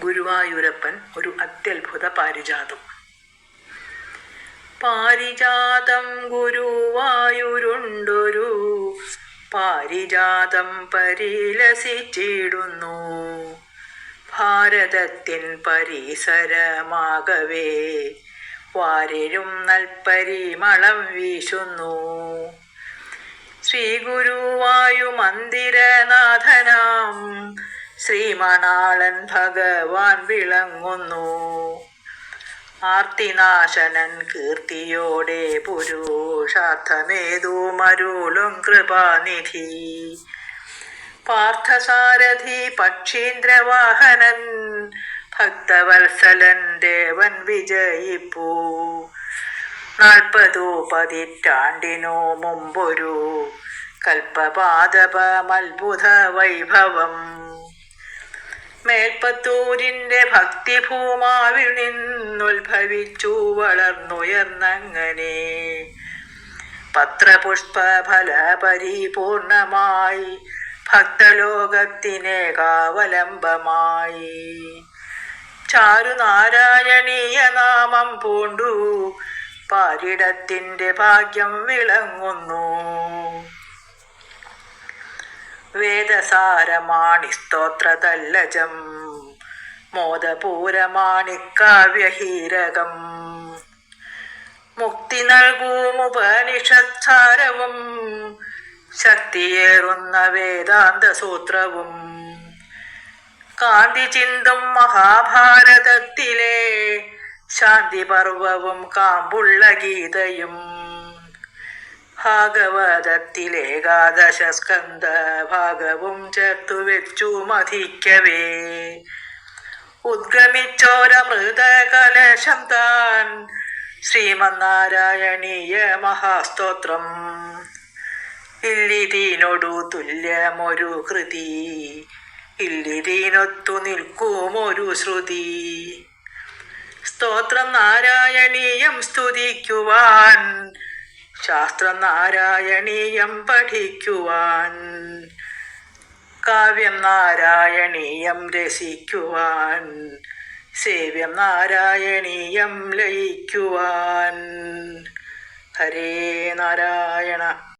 ഗുരുവായൂരപ്പൻ ഒരു അത്യത്ഭുത പാരിജാതം. പാരിജാതം ഗുരുവായൂരുണ്ടൊരു പാരിജാതം പരിലസിച്ചിടുന്നു. ഭാരതത്തിൻ പരിസരമാകവേ വാരിഴും നൽപരിമളം വീശുന്നു. ശ്രീ ഗുരുവായു മന്ദിരനാഥനാം ശ്രീമണാളൻ ഭഗവാൻ വിളങ്ങുന്നു. ആർത്തിനാശനൻ കീർത്തിയോടെ പുരുഷാർത്ഥമേതു മരുളും കൃപാനിധി. പാർത്ഥസാരഥി പക്ഷീന്ദ്രവാഹനൻ ഭക്തവത്സലൻ ദേവൻ വിജയിപ്പൂ. നാൽപ്പതു പതിറ്റാണ്ടിനു മുമ്പൊരു കൽപ്പപാദപമത്ഭുത വൈഭവം. മേൽപ്പത്തൂരിന്റെ ഭക്തിഭൂമാവിൽ നിന്നുത്ഭവിച്ചു വളർന്നുയർന്നങ്ങനെ. പത്രപുഷ്പ ഫല പരിപൂർണമായി ഭക്തലോകത്തിനേകാവലംബമായി ചാരുനാരായണീയ നാമം പൂണ്ടു പാരിടത്തിന്റെ ഭാഗ്യം വിളങ്ങുന്നു. വേദസാരമാണി സ്തോത്രതല്ലജം. മോദപൂരമാണിക്കാവ്യഹീരകം മുക്തി നൽകൂമുപനിഷത്സാരവും ശക്തിയേറുന്ന വേദാന്ത സൂത്രവും കാന്തി ചിന്തും മഹാഭാരതത്തിലെ ശാന്തി പർവവും കാമ്പുള്ള ഗീതയും. ഭാഗവതത്തിലേകാദശ സ്കന്ധ ഭാഗവും ചേർത്തു വെച്ചു മതിക്കവേ ഉദ്ഗമിച്ചോര മൃതകലശം താൻ ശ്രീമന്നാരായണീയ മഹാസ്തോത്രം. ഇല്ലിതീനൊടു തുല്യമൊരു കൃതി ഇല്ലിതീനൊത്തു നിൽക്കുമൊരു ശ്രുതി. സ്തോത്രം നാരായണീയം സ്തുതിക്കുവാൻ ശാസ്ത്രം നാരായണീയം പഠിക്കുവാൻ കാവ്യം നാരായണീയം രസിക്കുവാൻ സേവ്യം നാരായണീയം ലയിക്കുവാൻ. ഹരേ നാരായണ.